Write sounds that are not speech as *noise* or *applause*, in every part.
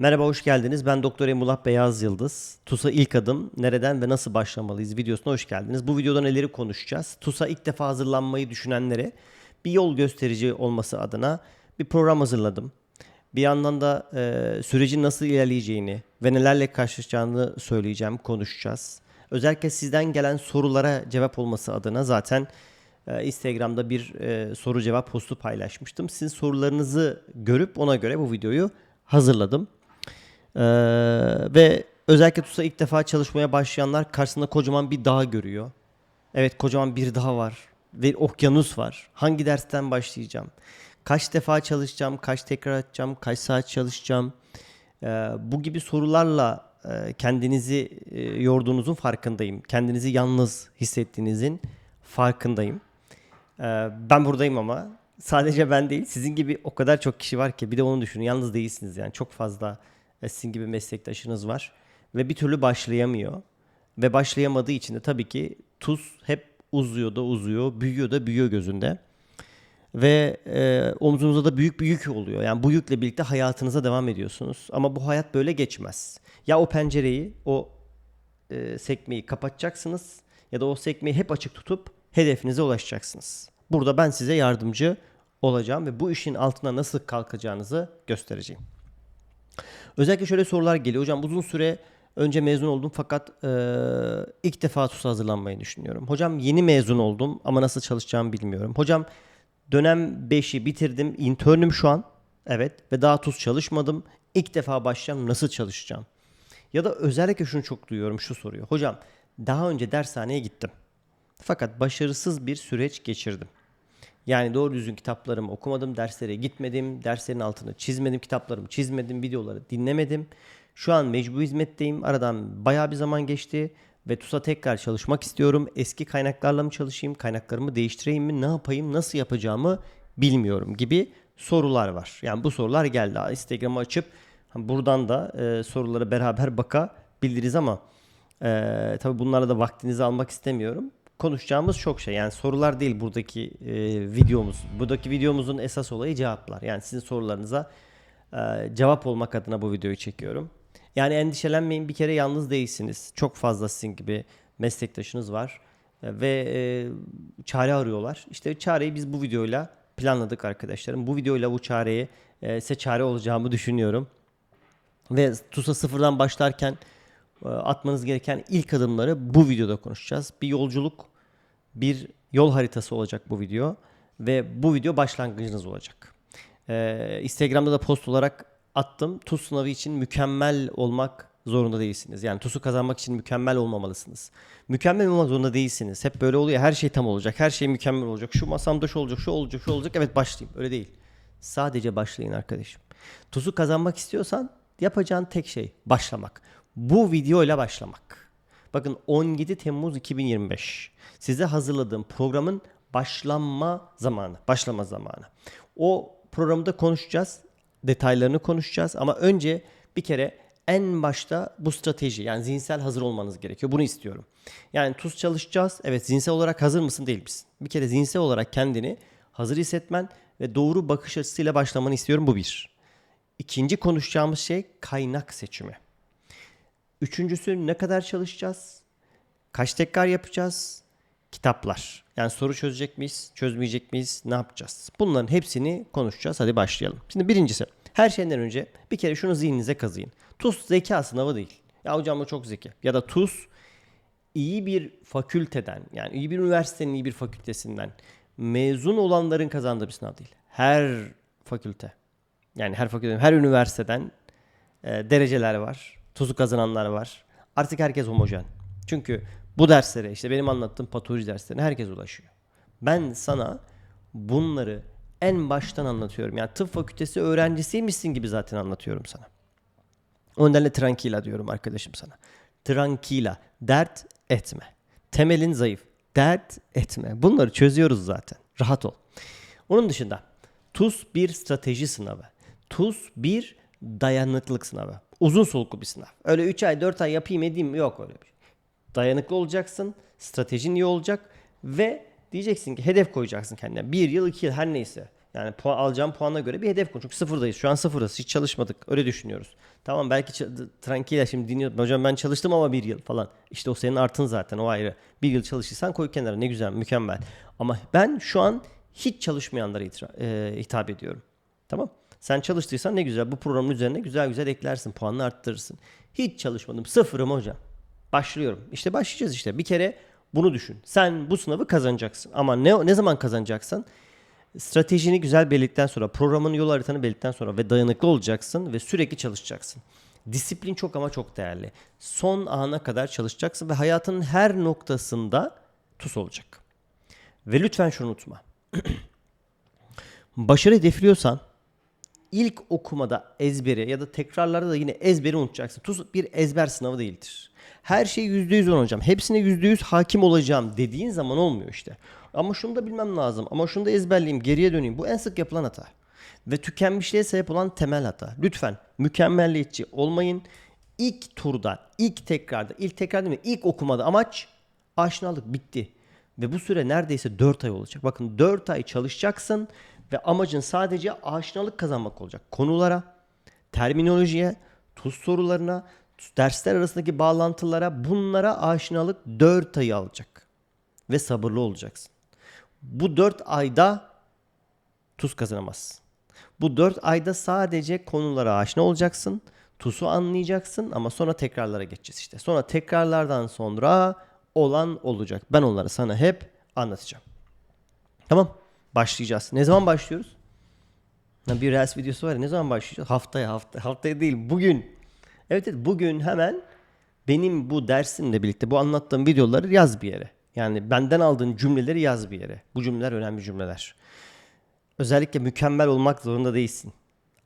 Merhaba, hoş geldiniz. Ben Doktor Emullah Beyaz Yıldız. TUS'a ilk adım, nereden ve nasıl başlamalıyız videosuna hoş geldiniz. Bu videoda neleri konuşacağız? TUS'a ilk defa hazırlanmayı düşünenlere bir yol gösterici olması adına bir program hazırladım. Bir yandan da e, sürecin nasıl ilerleyeceğini ve nelerle karşılaşacağını söyleyeceğim, konuşacağız. Özellikle sizden gelen sorulara cevap olması adına zaten e, Instagram'da bir e, soru cevap postu paylaşmıştım. Sizin sorularınızı görüp ona göre bu videoyu hazırladım. Ee, ve özellikle TUS'a ilk defa çalışmaya başlayanlar karşısında kocaman bir dağ görüyor. Evet kocaman bir dağ var ve okyanus var. Hangi dersten başlayacağım? Kaç defa çalışacağım? Kaç tekrar edeceğim? Kaç saat çalışacağım? Ee, bu gibi sorularla e, kendinizi e, yorduğunuzun farkındayım. Kendinizi yalnız hissettiğinizin farkındayım. Ee, ben buradayım ama sadece ben değil sizin gibi o kadar çok kişi var ki bir de onu düşünün yalnız değilsiniz yani çok fazla e, sizin gibi meslektaşınız var ve bir türlü başlayamıyor. Ve başlayamadığı için de tabii ki tuz hep uzuyor da uzuyor büyüyor da büyüyor gözünde. Ve e, omzunuzda da büyük bir yük oluyor. Yani bu yükle birlikte hayatınıza devam ediyorsunuz. Ama bu hayat böyle geçmez. Ya o pencereyi o e, sekmeyi kapatacaksınız ya da o sekmeyi hep açık tutup hedefinize ulaşacaksınız. Burada ben size yardımcı olacağım ve bu işin altına nasıl kalkacağınızı göstereceğim. Özellikle şöyle sorular geliyor. Hocam uzun süre önce mezun oldum fakat e, ilk defa TUS'a hazırlanmayı düşünüyorum. Hocam yeni mezun oldum ama nasıl çalışacağımı bilmiyorum. Hocam dönem 5'i bitirdim. internüm şu an. Evet ve daha TUS çalışmadım. İlk defa başlayacağım. Nasıl çalışacağım? Ya da özellikle şunu çok duyuyorum. Şu soruyor. Hocam daha önce dershaneye gittim. Fakat başarısız bir süreç geçirdim. Yani doğru düzgün kitaplarımı okumadım, derslere gitmedim, derslerin altını çizmedim, kitaplarımı çizmedim, videoları dinlemedim. Şu an mecbur hizmetteyim. Aradan bayağı bir zaman geçti ve TUS'a tekrar çalışmak istiyorum. Eski kaynaklarla mı çalışayım, kaynaklarımı değiştireyim mi, ne yapayım, nasıl yapacağımı bilmiyorum gibi sorular var. Yani bu sorular geldi. Instagram'ı açıp buradan da e, sorulara beraber bakabiliriz ama e, tabii bunlarla da vaktinizi almak istemiyorum konuşacağımız çok şey. Yani sorular değil buradaki e, videomuz. Buradaki videomuzun esas olayı cevaplar. Yani sizin sorularınıza e, cevap olmak adına bu videoyu çekiyorum. Yani endişelenmeyin bir kere yalnız değilsiniz. Çok fazla sizin gibi meslektaşınız var e, ve e, çare arıyorlar. İşte çareyi biz bu videoyla planladık arkadaşlarım. Bu videoyla bu çareye e, size çare olacağımı düşünüyorum. Ve TUS'a sıfırdan başlarken e, atmanız gereken ilk adımları bu videoda konuşacağız. Bir yolculuk, bir yol haritası olacak bu video ve bu video başlangıcınız olacak. Ee, Instagram'da da post olarak attım. TUS sınavı için mükemmel olmak zorunda değilsiniz. Yani TUS'u kazanmak için mükemmel olmamalısınız. Mükemmel olmak zorunda değilsiniz. Hep böyle oluyor. Her şey tam olacak. Her şey mükemmel olacak. Şu masamda şu olacak, şu olacak, şu olacak. Evet başlayayım. Öyle değil. Sadece başlayın arkadaşım. TUS'u kazanmak istiyorsan yapacağın tek şey başlamak. Bu video ile başlamak. Bakın 17 Temmuz 2025. Size hazırladığım programın başlanma zamanı, başlama zamanı. O programda konuşacağız, detaylarını konuşacağız ama önce bir kere en başta bu strateji yani zihinsel hazır olmanız gerekiyor. Bunu istiyorum. Yani tuz çalışacağız. Evet zihinsel olarak hazır mısın değil misin? Bir kere zihinsel olarak kendini hazır hissetmen ve doğru bakış açısıyla başlamanı istiyorum. Bu bir. İkinci konuşacağımız şey kaynak seçimi. Üçüncüsü ne kadar çalışacağız? Kaç tekrar yapacağız? Kitaplar. Yani soru çözecek miyiz? Çözmeyecek miyiz? Ne yapacağız? Bunların hepsini konuşacağız. Hadi başlayalım. Şimdi birincisi. Her şeyden önce bir kere şunu zihninize kazıyın. TUS zeka sınavı değil. Ya hocam o çok zeki. Ya da TUS iyi bir fakülteden yani iyi bir üniversitenin iyi bir fakültesinden mezun olanların kazandığı bir sınav değil. Her fakülte yani her fakülte her üniversiteden e, dereceler var. TUS'u kazananlar var. Artık herkes homojen. Çünkü bu derslere işte benim anlattığım patoloji derslerine herkes ulaşıyor. Ben sana bunları en baştan anlatıyorum. Yani tıp fakültesi öğrencisiymişsin gibi zaten anlatıyorum sana. O nedenle tranquila diyorum arkadaşım sana. Tranquila. Dert etme. Temelin zayıf. Dert etme. Bunları çözüyoruz zaten. Rahat ol. Onun dışında TUS bir strateji sınavı. TUS bir dayanıklılık sınavı. Uzun soluklu bir sınav. Öyle 3 ay 4 ay yapayım edeyim yok öyle bir şey. Dayanıklı olacaksın. Stratejin iyi olacak ve diyeceksin ki hedef koyacaksın kendine. Bir yıl iki yıl her neyse. Yani puan, alacağım puana göre bir hedef koy. Çünkü sıfırdayız. Şu an sıfırız. Hiç çalışmadık. Öyle düşünüyoruz. Tamam belki tranquila şimdi dinliyorum. Hocam ben çalıştım ama bir yıl falan. İşte o senin artın zaten o ayrı. Bir yıl çalışırsan koy kenara. Ne güzel, mükemmel. Ama ben şu an hiç çalışmayanlara itira- e, hitap ediyorum. Tamam. Sen çalıştıysan ne güzel. Bu programın üzerine güzel güzel eklersin. Puanını arttırırsın. Hiç çalışmadım. Sıfırım hocam. Başlıyorum. İşte başlayacağız işte. Bir kere bunu düşün. Sen bu sınavı kazanacaksın. Ama ne ne zaman kazanacaksın? Stratejini güzel belirledikten sonra, programın yol haritanı belirledikten sonra ve dayanıklı olacaksın ve sürekli çalışacaksın. Disiplin çok ama çok değerli. Son ana kadar çalışacaksın ve hayatının her noktasında tuz olacak. Ve lütfen şunu unutma. *clears throat* Başarı hedefliyorsan ilk okumada ezberi ya da tekrarlarda da yine ezberi unutacaksın. TUS bir ezber sınavı değildir. Her şey %100 olacağım. Hepsine %100 hakim olacağım dediğin zaman olmuyor işte. Ama şunu da bilmem lazım. Ama şunu da ezberleyeyim, geriye döneyim. Bu en sık yapılan hata. Ve tükenmişliğe sebep olan temel hata. Lütfen mükemmelliyetçi olmayın. İlk turda, ilk tekrarda, ilk tekrar değil mi? İlk okumada amaç aşinalık bitti. Ve bu süre neredeyse 4 ay olacak. Bakın 4 ay çalışacaksın ve amacın sadece aşinalık kazanmak olacak. Konulara, terminolojiye, tuz sorularına, dersler arasındaki bağlantılara bunlara aşinalık 4 ayı alacak. Ve sabırlı olacaksın. Bu 4 ayda tuz kazanamazsın. Bu 4 ayda sadece konulara aşina olacaksın. TUS'u anlayacaksın ama sonra tekrarlara geçeceğiz işte. Sonra tekrarlardan sonra olan olacak. Ben onları sana hep anlatacağım. Tamam. Başlayacağız. Ne zaman başlıyoruz? Bir Reels videosu var ya ne zaman başlayacağız? Haftaya hafta haftaya değil bugün. Evet evet bugün hemen benim bu dersimle birlikte bu anlattığım videoları yaz bir yere. Yani benden aldığın cümleleri yaz bir yere. Bu cümleler önemli cümleler. Özellikle mükemmel olmak zorunda değilsin.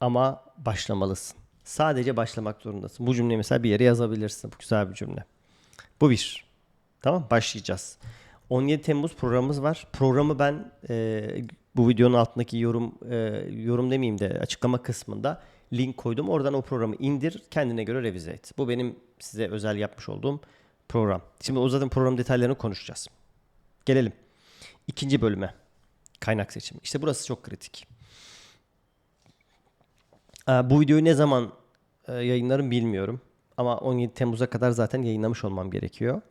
Ama başlamalısın. Sadece başlamak zorundasın. Bu cümleyi mesela bir yere yazabilirsin. Bu güzel bir cümle. Bu bir. Tamam başlayacağız. 17 Temmuz programımız var. Programı ben e, bu videonun altındaki yorum e, yorum demeyeyim de açıklama kısmında link koydum. Oradan o programı indir, kendine göre revize et. Bu benim size özel yapmış olduğum program. Şimdi o zaten program detaylarını konuşacağız. Gelelim. ikinci bölüme. Kaynak seçimi. İşte burası çok kritik. Aa, Bu videoyu ne zaman e, yayınlarım bilmiyorum. Ama 17 Temmuz'a kadar zaten yayınlamış olmam gerekiyor.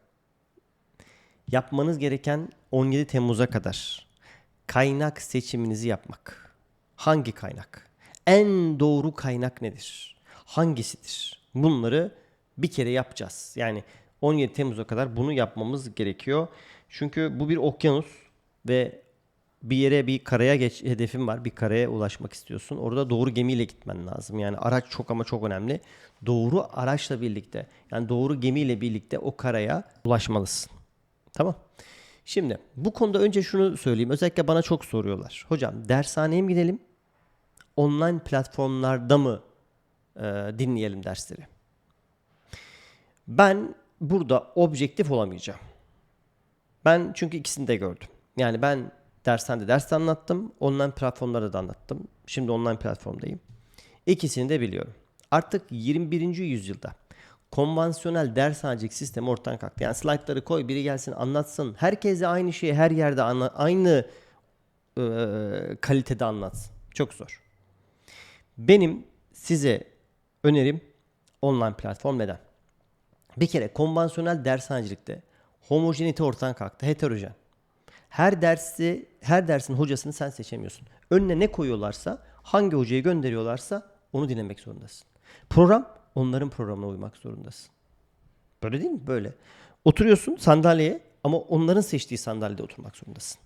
Yapmanız gereken 17 Temmuz'a kadar kaynak seçiminizi yapmak. Hangi kaynak? En doğru kaynak nedir? Hangisidir? Bunları bir kere yapacağız. Yani 17 Temmuz'a kadar bunu yapmamız gerekiyor. Çünkü bu bir okyanus ve bir yere bir karaya geç hedefin var. Bir karaya ulaşmak istiyorsun. Orada doğru gemiyle gitmen lazım. Yani araç çok ama çok önemli. Doğru araçla birlikte yani doğru gemiyle birlikte o karaya ulaşmalısın. Tamam. Şimdi bu konuda önce şunu söyleyeyim. Özellikle bana çok soruyorlar. Hocam dershaneye mi gidelim? Online platformlarda mı e, dinleyelim dersleri? Ben burada objektif olamayacağım. Ben çünkü ikisini de gördüm. Yani ben dershanede ders anlattım. Online platformlarda da anlattım. Şimdi online platformdayım. İkisini de biliyorum. Artık 21. yüzyılda konvansiyonel dershanecilik sistemi ortadan kalktı. Yani slaytları koy biri gelsin anlatsın. Herkese aynı şeyi her yerde anla, aynı e, kalitede anlatsın. Çok zor. Benim size önerim online platform neden? Bir kere konvansiyonel dershanecilikte homojenite ortadan kalktı. Heterojen. Her dersi, her dersin hocasını sen seçemiyorsun. Önüne ne koyuyorlarsa, hangi hocayı gönderiyorlarsa onu dinlemek zorundasın. Program, onların programına uymak zorundasın. Böyle değil mi? Böyle. Oturuyorsun sandalyeye ama onların seçtiği sandalyede oturmak zorundasın.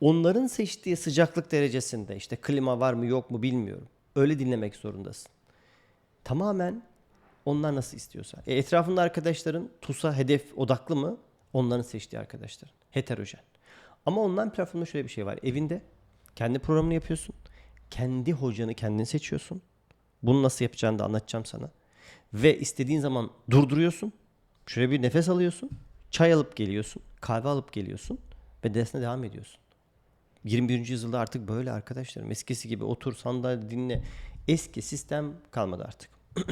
Onların seçtiği sıcaklık derecesinde işte klima var mı yok mu bilmiyorum. Öyle dinlemek zorundasın. Tamamen onlar nasıl istiyorsa. E, etrafında arkadaşların TUS'a hedef odaklı mı? Onların seçtiği arkadaşlar. Heterojen. Ama online platformda şöyle bir şey var. Evinde kendi programını yapıyorsun. Kendi hocanı kendin seçiyorsun. Bunu nasıl yapacağını da anlatacağım sana. Ve istediğin zaman durduruyorsun. Şöyle bir nefes alıyorsun. Çay alıp geliyorsun. Kahve alıp geliyorsun. Ve dersine devam ediyorsun. 21. yüzyılda artık böyle arkadaşlarım. Eskisi gibi otur sandalye dinle. Eski sistem kalmadı artık. *clears throat*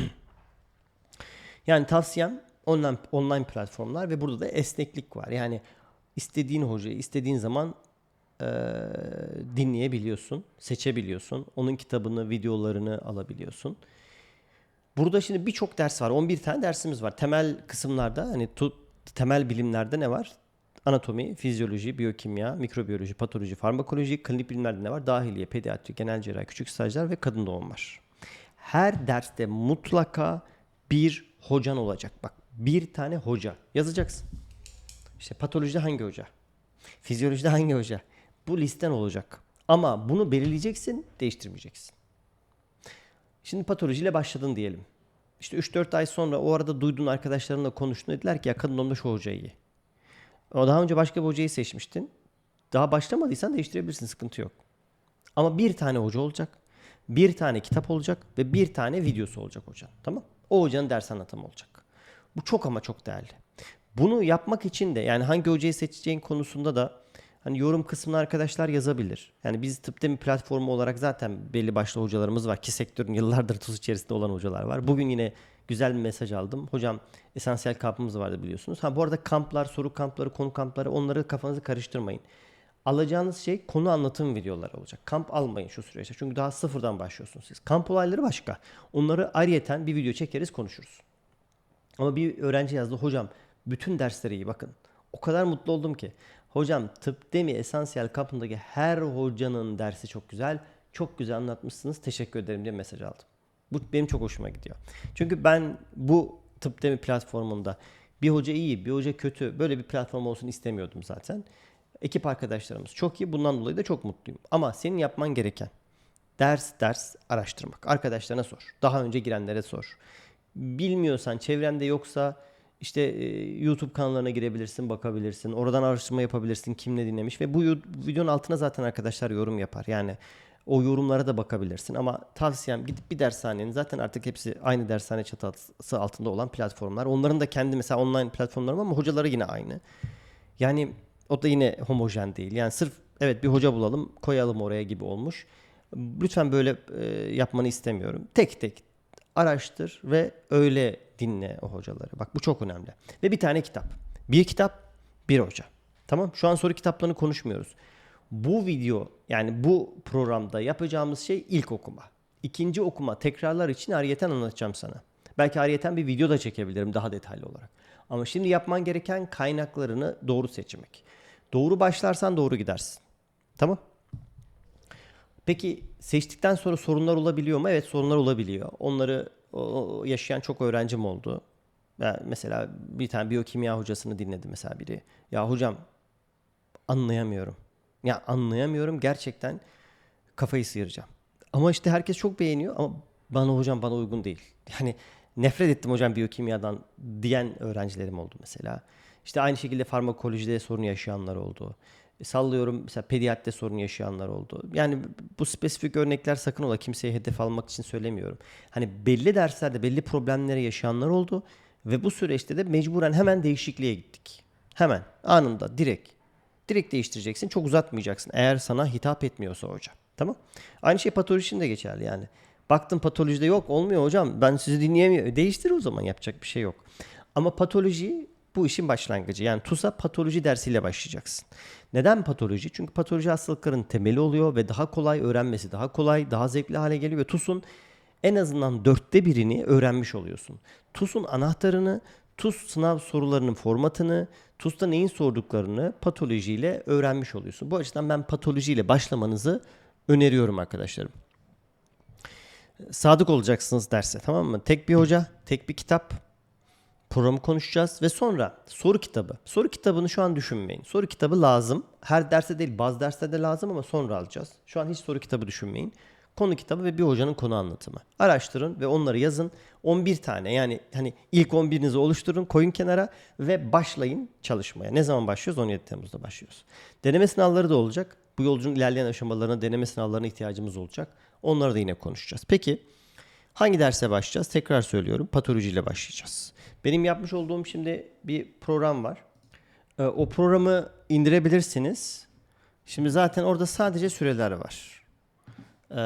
yani tavsiyem online, online platformlar ve burada da esneklik var. Yani istediğin hocayı istediğin zaman e, dinleyebiliyorsun, seçebiliyorsun. Onun kitabını, videolarını alabiliyorsun. Burada şimdi birçok ders var. 11 tane dersimiz var. Temel kısımlarda hani tu, temel bilimlerde ne var? Anatomi, fizyoloji, biyokimya, mikrobiyoloji, patoloji, farmakoloji, klinik bilimlerde ne var? Dahiliye, pediatri, genel cerrahi, küçük stajyer ve kadın doğum var. Her derste mutlaka bir hocan olacak. Bak bir tane hoca yazacaksın. İşte patolojide hangi hoca? Fizyolojide hangi hoca? Bu listen olacak. Ama bunu belirleyeceksin, değiştirmeyeceksin. Şimdi patolojiyle başladın diyelim. İşte 3-4 ay sonra o arada duyduğun arkadaşlarınla konuştun dediler ki ya kadın şu hoca iyi. O daha önce başka bir hocayı seçmiştin. Daha başlamadıysan değiştirebilirsin sıkıntı yok. Ama bir tane hoca olacak. Bir tane kitap olacak ve bir tane videosu olacak hocanın. Tamam? O hocanın ders anlatımı olacak. Bu çok ama çok değerli. Bunu yapmak için de yani hangi hocayı seçeceğin konusunda da hani yorum kısmına arkadaşlar yazabilir. Yani biz tıp demi platformu olarak zaten belli başlı hocalarımız var ki sektörün yıllardır tuz içerisinde olan hocalar var. Bugün yine güzel bir mesaj aldım. Hocam esansiyel kampımız vardı biliyorsunuz. Ha bu arada kamplar, soru kampları, konu kampları onları kafanızı karıştırmayın. Alacağınız şey konu anlatım videoları olacak. Kamp almayın şu süreçte. Çünkü daha sıfırdan başlıyorsunuz siz. Kamp olayları başka. Onları ayrıyeten bir video çekeriz konuşuruz. Ama bir öğrenci yazdı. Hocam bütün dersleri iyi bakın. O kadar mutlu oldum ki. Hocam tıp demi esansiyel kampındaki her hocanın dersi çok güzel. Çok güzel anlatmışsınız. Teşekkür ederim diye mesaj aldım. Bu benim çok hoşuma gidiyor. Çünkü ben bu tıp demi platformunda bir hoca iyi, bir hoca kötü böyle bir platform olsun istemiyordum zaten. Ekip arkadaşlarımız çok iyi. Bundan dolayı da çok mutluyum. Ama senin yapman gereken ders ders araştırmak. Arkadaşlarına sor. Daha önce girenlere sor. Bilmiyorsan çevrende yoksa işte e, YouTube kanallarına girebilirsin, bakabilirsin. Oradan araştırma yapabilirsin kim ne dinlemiş ve bu videonun altına zaten arkadaşlar yorum yapar. Yani o yorumlara da bakabilirsin ama tavsiyem gidip bir dershanenin zaten artık hepsi aynı dershane çatısı altında olan platformlar. Onların da kendi mesela online platformları ama hocaları yine aynı. Yani o da yine homojen değil. Yani sırf evet bir hoca bulalım koyalım oraya gibi olmuş. Lütfen böyle e, yapmanı istemiyorum. Tek tek araştır ve öyle dinle o hocaları. Bak bu çok önemli. Ve bir tane kitap. Bir kitap, bir hoca. Tamam? Şu an soru kitaplarını konuşmuyoruz. Bu video yani bu programda yapacağımız şey ilk okuma. İkinci okuma tekrarlar için ariyeten anlatacağım sana. Belki ariyeten bir video da çekebilirim daha detaylı olarak. Ama şimdi yapman gereken kaynaklarını doğru seçmek. Doğru başlarsan doğru gidersin. Tamam? Peki seçtikten sonra sorunlar olabiliyor mu? Evet sorunlar olabiliyor. Onları yaşayan çok öğrencim oldu. Ben mesela bir tane biyokimya hocasını dinledim mesela biri. Ya hocam anlayamıyorum. Ya anlayamıyorum gerçekten kafayı sıyıracağım. Ama işte herkes çok beğeniyor ama bana hocam bana uygun değil. Yani nefret ettim hocam biyokimyadan diyen öğrencilerim oldu mesela. İşte aynı şekilde farmakolojide sorun yaşayanlar oldu. E, sallıyorum mesela pediatride sorun yaşayanlar oldu. Yani bu spesifik örnekler sakın ola kimseye hedef almak için söylemiyorum. Hani belli derslerde belli problemleri yaşayanlar oldu ve bu süreçte de mecburen hemen değişikliğe gittik. Hemen anında direkt. Direkt değiştireceksin. Çok uzatmayacaksın. Eğer sana hitap etmiyorsa hocam. Tamam? Aynı şey patoloji için de geçerli yani. Baktın patolojide yok olmuyor hocam. Ben sizi dinleyemiyorum. Değiştir o zaman yapacak bir şey yok. Ama patoloji bu işin başlangıcı. Yani TUS'a patoloji dersiyle başlayacaksın. Neden patoloji? Çünkü patoloji hastalıkların temeli oluyor ve daha kolay öğrenmesi daha kolay, daha zevkli hale geliyor ve TUS'un en azından dörtte birini öğrenmiş oluyorsun. TUS'un anahtarını, TUS sınav sorularının formatını, TUS'ta neyin sorduklarını patolojiyle öğrenmiş oluyorsun. Bu açıdan ben patolojiyle başlamanızı öneriyorum arkadaşlarım. Sadık olacaksınız derse tamam mı? Tek bir hoca, tek bir kitap, programı konuşacağız ve sonra soru kitabı. Soru kitabını şu an düşünmeyin. Soru kitabı lazım. Her derste değil bazı derslerde lazım ama sonra alacağız. Şu an hiç soru kitabı düşünmeyin. Konu kitabı ve bir hocanın konu anlatımı. Araştırın ve onları yazın. 11 tane yani hani ilk 11'inizi oluşturun koyun kenara ve başlayın çalışmaya. Ne zaman başlıyoruz? 17 Temmuz'da başlıyoruz. Deneme sınavları da olacak. Bu yolcunun ilerleyen aşamalarına deneme sınavlarına ihtiyacımız olacak. Onları da yine konuşacağız. Peki hangi derse başlayacağız? Tekrar söylüyorum patolojiyle başlayacağız. Benim yapmış olduğum şimdi bir program var. Ee, o programı indirebilirsiniz. Şimdi zaten orada sadece süreler var. Ee,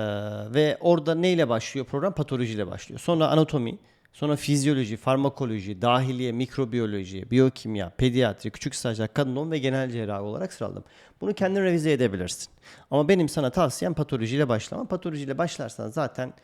ve orada neyle başlıyor program? Patolojiyle başlıyor. Sonra anatomi, Sonra fizyoloji, farmakoloji, dahiliye, mikrobiyoloji, biyokimya, pediatri, küçük stajyer, kadın doğum ve genel cerrahi olarak sıraladım. Bunu kendin revize edebilirsin. Ama benim sana tavsiyem patolojiyle başlama. Patolojiyle başlarsan zaten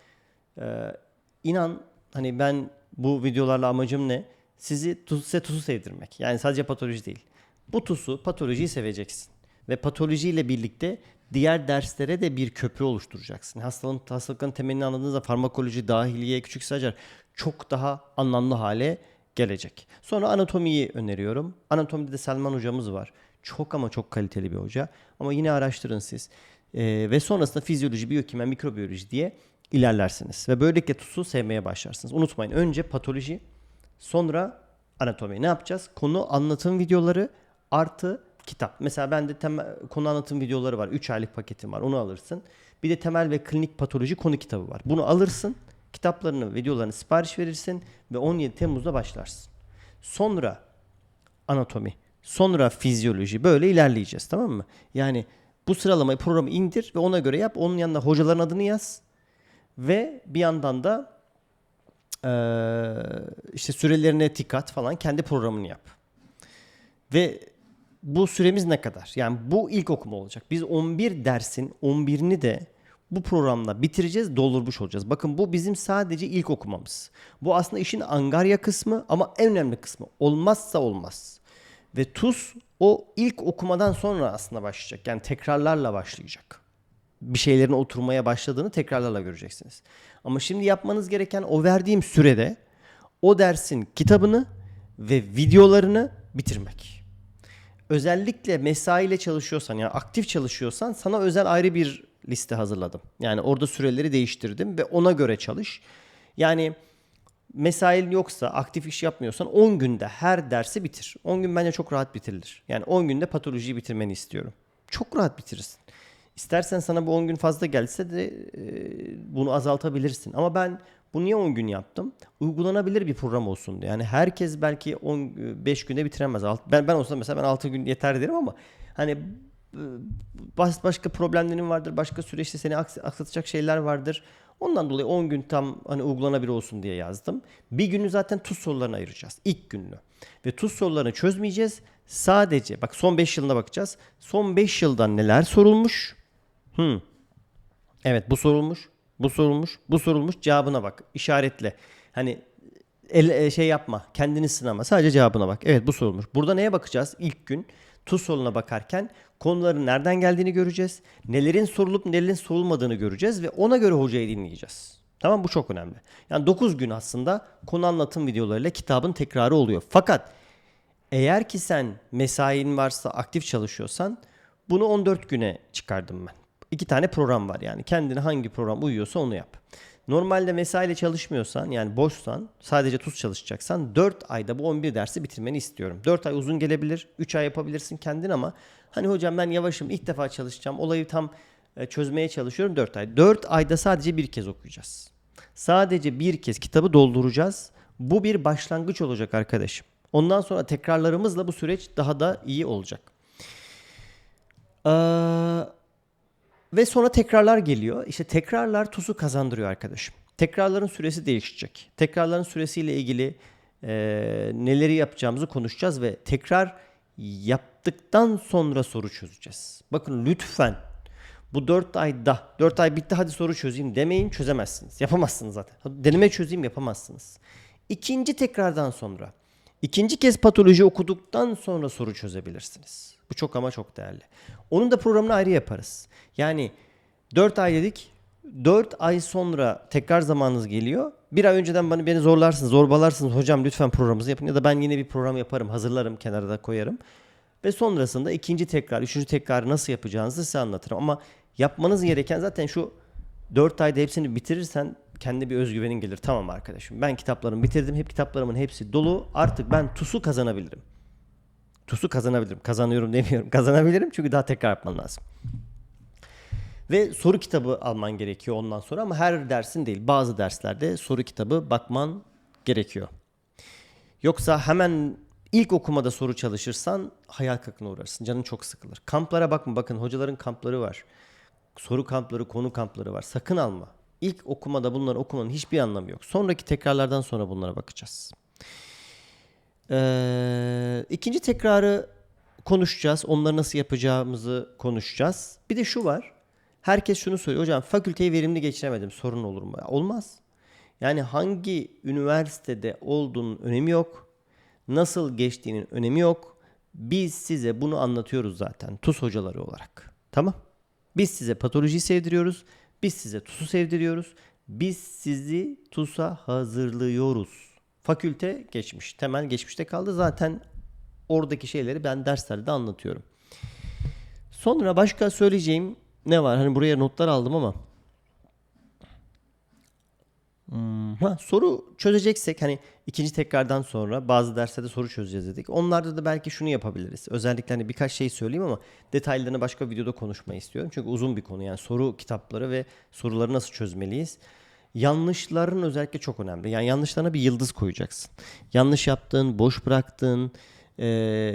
e, inan hani ben bu videolarla amacım ne? Sizi size TUS'u sevdirmek. Yani sadece patoloji değil. Bu TUS'u patolojiyi seveceksin. Ve patolojiyle birlikte diğer derslere de bir köprü oluşturacaksın. Hastalığın, hastalıkların temelini anladığınızda farmakoloji, dahiliye, küçük stajyer çok daha anlamlı hale gelecek. Sonra anatomiyi öneriyorum. Anatomide de Selman hocamız var. Çok ama çok kaliteli bir hoca. Ama yine araştırın siz. Ee, ve sonrasında fizyoloji, biyokimya, mikrobiyoloji diye ilerlersiniz. Ve böylelikle TUS'u sevmeye başlarsınız. Unutmayın önce patoloji, sonra anatomi. Ne yapacağız? Konu anlatım videoları artı kitap. Mesela bende temel, konu anlatım videoları var. 3 aylık paketim var. Onu alırsın. Bir de temel ve klinik patoloji konu kitabı var. Bunu alırsın. Kitaplarını, videolarını sipariş verirsin ve 17 Temmuz'da başlarsın. Sonra anatomi, sonra fizyoloji böyle ilerleyeceğiz tamam mı? Yani bu sıralamayı programı indir ve ona göre yap. Onun yanına hocaların adını yaz. Ve bir yandan da eee, işte sürelerine dikkat falan kendi programını yap. Ve bu süremiz ne kadar? Yani bu ilk okuma olacak. Biz 11 dersin 11'ini de bu programla bitireceğiz, doldurmuş olacağız. Bakın bu bizim sadece ilk okumamız. Bu aslında işin angarya kısmı ama en önemli kısmı. Olmazsa olmaz. Ve TUS o ilk okumadan sonra aslında başlayacak. Yani tekrarlarla başlayacak. Bir şeylerin oturmaya başladığını tekrarlarla göreceksiniz. Ama şimdi yapmanız gereken o verdiğim sürede o dersin kitabını ve videolarını bitirmek özellikle mesaiyle çalışıyorsan yani aktif çalışıyorsan sana özel ayrı bir liste hazırladım. Yani orada süreleri değiştirdim ve ona göre çalış. Yani mesain yoksa aktif iş yapmıyorsan 10 günde her dersi bitir. 10 gün bence çok rahat bitirilir. Yani 10 günde patolojiyi bitirmeni istiyorum. Çok rahat bitirirsin. İstersen sana bu 10 gün fazla gelse de e, bunu azaltabilirsin. Ama ben bu niye 10 gün yaptım? Uygulanabilir bir program olsun diye. Yani herkes belki 15 günde bitiremez. Ben ben olsam mesela ben 6 gün yeter derim ama hani e, baş, başka problemlerin vardır. Başka süreçte seni aks- aksatacak şeyler vardır. Ondan dolayı 10 gün tam hani uygulanabilir olsun diye yazdım. Bir günü zaten tuz sorularına ayıracağız. İlk gününü. Ve tuz sorularını çözmeyeceğiz. Sadece bak son 5 yılına bakacağız. Son 5 yıldan neler sorulmuş? Hmm. Evet bu sorulmuş. Bu sorulmuş. Bu sorulmuş. Cevabına bak. İşaretle. Hani el, e, şey yapma. Kendini sınama. Sadece cevabına bak. Evet bu sorulmuş. Burada neye bakacağız? İlk gün tuz soruna bakarken konuların nereden geldiğini göreceğiz. Nelerin sorulup nelerin sorulmadığını göreceğiz ve ona göre hocayı dinleyeceğiz. Tamam bu çok önemli. Yani 9 gün aslında konu anlatım videolarıyla kitabın tekrarı oluyor. Fakat eğer ki sen mesain varsa aktif çalışıyorsan bunu 14 güne çıkardım ben. İki tane program var yani. Kendine hangi program uyuyorsa onu yap. Normalde mesaiyle çalışmıyorsan yani boşsan sadece tuz çalışacaksan 4 ayda bu 11 dersi bitirmeni istiyorum. 4 ay uzun gelebilir. 3 ay yapabilirsin kendin ama hani hocam ben yavaşım ilk defa çalışacağım. Olayı tam e, çözmeye çalışıyorum 4 ay. 4 ayda sadece bir kez okuyacağız. Sadece bir kez kitabı dolduracağız. Bu bir başlangıç olacak arkadaşım. Ondan sonra tekrarlarımızla bu süreç daha da iyi olacak. Ee, ve sonra tekrarlar geliyor. İşte tekrarlar tuzu kazandırıyor arkadaşım. Tekrarların süresi değişecek. Tekrarların süresiyle ilgili e, neleri yapacağımızı konuşacağız ve tekrar yaptıktan sonra soru çözeceğiz. Bakın lütfen bu 4 ayda 4 ay bitti hadi soru çözeyim demeyin çözemezsiniz. Yapamazsınız zaten. Deneme çözeyim yapamazsınız. İkinci tekrardan sonra ikinci kez patoloji okuduktan sonra soru çözebilirsiniz. Bu çok ama çok değerli. Onun da programını ayrı yaparız. Yani 4 ay dedik. 4 ay sonra tekrar zamanınız geliyor. Bir ay önceden bana beni zorlarsınız, zorbalarsınız. Hocam lütfen programımızı yapın ya da ben yine bir program yaparım, hazırlarım, kenara da koyarım. Ve sonrasında ikinci tekrar, üçüncü tekrarı nasıl yapacağınızı size anlatırım. Ama yapmanız gereken zaten şu 4 ayda hepsini bitirirsen kendi bir özgüvenin gelir. Tamam arkadaşım ben kitaplarımı bitirdim. Hep kitaplarımın hepsi dolu. Artık ben TUS'u kazanabilirim. TUS'u kazanabilirim. Kazanıyorum demiyorum. *laughs* Kazanabilirim çünkü daha tekrar yapman lazım. Ve soru kitabı alman gerekiyor ondan sonra ama her dersin değil. Bazı derslerde soru kitabı bakman gerekiyor. Yoksa hemen ilk okumada soru çalışırsan hayal kırıklığına uğrarsın. Canın çok sıkılır. Kamplara bakma bakın hocaların kampları var. Soru kampları, konu kampları var. Sakın alma. İlk okumada bunları okumanın hiçbir anlamı yok. Sonraki tekrarlardan sonra bunlara bakacağız. Ee, ikinci tekrarı konuşacağız. Onları nasıl yapacağımızı konuşacağız. Bir de şu var. Herkes şunu söylüyor. Hocam fakülteyi verimli geçiremedim. Sorun olur mu? Olmaz. Yani hangi üniversitede olduğunun önemi yok. Nasıl geçtiğinin önemi yok. Biz size bunu anlatıyoruz zaten TUS hocaları olarak. Tamam. Biz size patolojiyi sevdiriyoruz. Biz size TUS'u sevdiriyoruz. Biz sizi TUS'a hazırlıyoruz. Fakülte geçmiş. Temel geçmişte kaldı. Zaten oradaki şeyleri ben derslerde anlatıyorum. Sonra başka söyleyeceğim ne var? Hani buraya notlar aldım ama Hmm, Ha, soru çözeceksek hani ikinci tekrardan sonra bazı derslerde soru çözeceğiz dedik. Onlarda da belki şunu yapabiliriz. Özellikle hani birkaç şey söyleyeyim ama detaylarını başka videoda konuşmayı istiyorum. Çünkü uzun bir konu yani soru kitapları ve soruları nasıl çözmeliyiz. Yanlışların özellikle çok önemli. Yani yanlışlarına bir yıldız koyacaksın. Yanlış yaptığın, boş bıraktığın eee,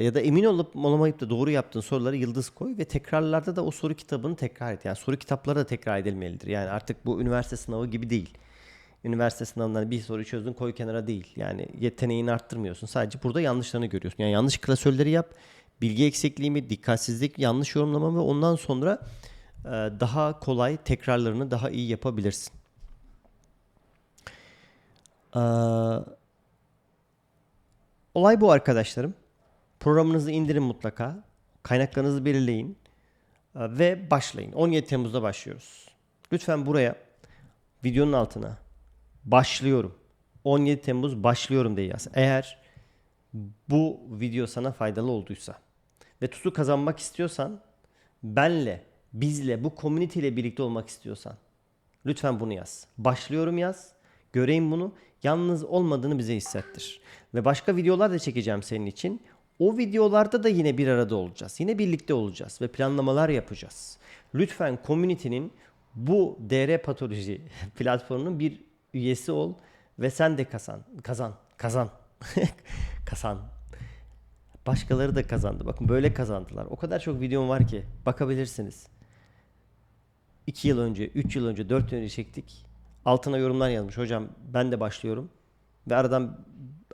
ya da emin olup olamayıp da doğru yaptığın soruları yıldız koy ve tekrarlarda da o soru kitabını tekrar et. Yani soru kitapları da tekrar edilmelidir. Yani artık bu üniversite sınavı gibi değil üniversite sınavından bir soru çözdün koy kenara değil. Yani yeteneğini arttırmıyorsun. Sadece burada yanlışlarını görüyorsun. Yani yanlış klasörleri yap. Bilgi eksikliği mi, dikkatsizlik, yanlış yorumlama ve ondan sonra e, daha kolay tekrarlarını daha iyi yapabilirsin. Ee, olay bu arkadaşlarım. Programınızı indirin mutlaka. Kaynaklarınızı belirleyin. e, Ve başlayın. 17 Temmuz'da başlıyoruz. Lütfen buraya videonun altına başlıyorum. 17 Temmuz başlıyorum diye yaz. Eğer bu video sana faydalı olduysa ve tutu kazanmak istiyorsan benle, bizle, bu community ile birlikte olmak istiyorsan lütfen bunu yaz. Başlıyorum yaz. Göreyim bunu. Yalnız olmadığını bize hissettir. Ve başka videolar da çekeceğim senin için. O videolarda da yine bir arada olacağız. Yine birlikte olacağız ve planlamalar yapacağız. Lütfen community'nin bu DR patoloji *laughs* platformunun bir üyesi ol ve sen de kazan. Kazan. Kazan. *laughs* kazan. Başkaları da kazandı. Bakın böyle kazandılar. O kadar çok videom var ki bakabilirsiniz. 2 yıl önce, 3 yıl önce, 4 yıl önce çektik. Altına yorumlar yazmış. Hocam ben de başlıyorum. Ve aradan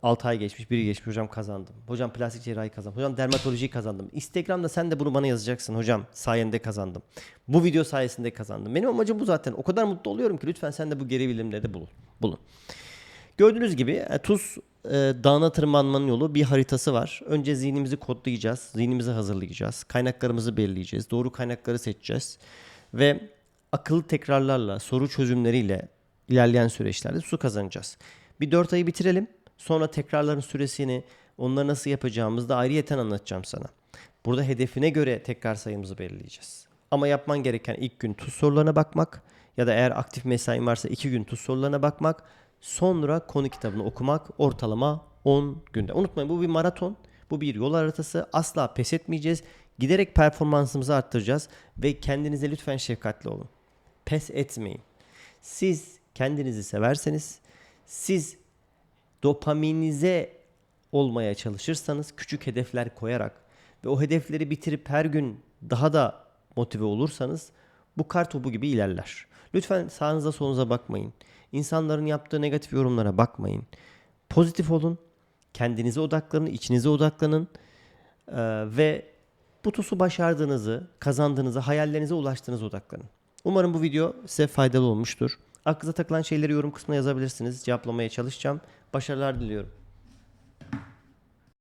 6 ay geçmiş, biri geçmiş. Hocam kazandım. Hocam plastik cerrahi kazandım. Hocam dermatolojiyi kazandım. Instagram'da sen de bunu bana yazacaksın. Hocam sayende kazandım. Bu video sayesinde kazandım. Benim amacım bu zaten. O kadar mutlu oluyorum ki lütfen sen de bu geri bildirimleri bulun. bulun. Gördüğünüz gibi e, Tuz e, dağına tırmanmanın yolu bir haritası var. Önce zihnimizi kodlayacağız. Zihnimizi hazırlayacağız. Kaynaklarımızı belirleyeceğiz. Doğru kaynakları seçeceğiz. Ve akıllı tekrarlarla, soru çözümleriyle ilerleyen süreçlerde su kazanacağız. Bir 4 ayı bitirelim. Sonra tekrarların süresini, onları nasıl yapacağımızı da ayrıyeten anlatacağım sana. Burada hedefine göre tekrar sayımızı belirleyeceğiz. Ama yapman gereken ilk gün tuz sorularına bakmak ya da eğer aktif mesain varsa iki gün tuz sorularına bakmak. Sonra konu kitabını okumak ortalama 10 günde. Unutmayın bu bir maraton. Bu bir yol haritası. Asla pes etmeyeceğiz. Giderek performansımızı arttıracağız. Ve kendinize lütfen şefkatli olun. Pes etmeyin. Siz kendinizi severseniz, siz dopaminize olmaya çalışırsanız küçük hedefler koyarak ve o hedefleri bitirip her gün daha da motive olursanız bu kar topu gibi ilerler. Lütfen sağınıza solunuza bakmayın. İnsanların yaptığı negatif yorumlara bakmayın. Pozitif olun. Kendinize odaklanın, içinize odaklanın. Ee, ve bu tusu başardığınızı, kazandığınızı, hayallerinize ulaştığınızı odaklanın. Umarım bu video size faydalı olmuştur. Aklınıza takılan şeyleri yorum kısmına yazabilirsiniz. Cevaplamaya çalışacağım. Başarılar diliyorum.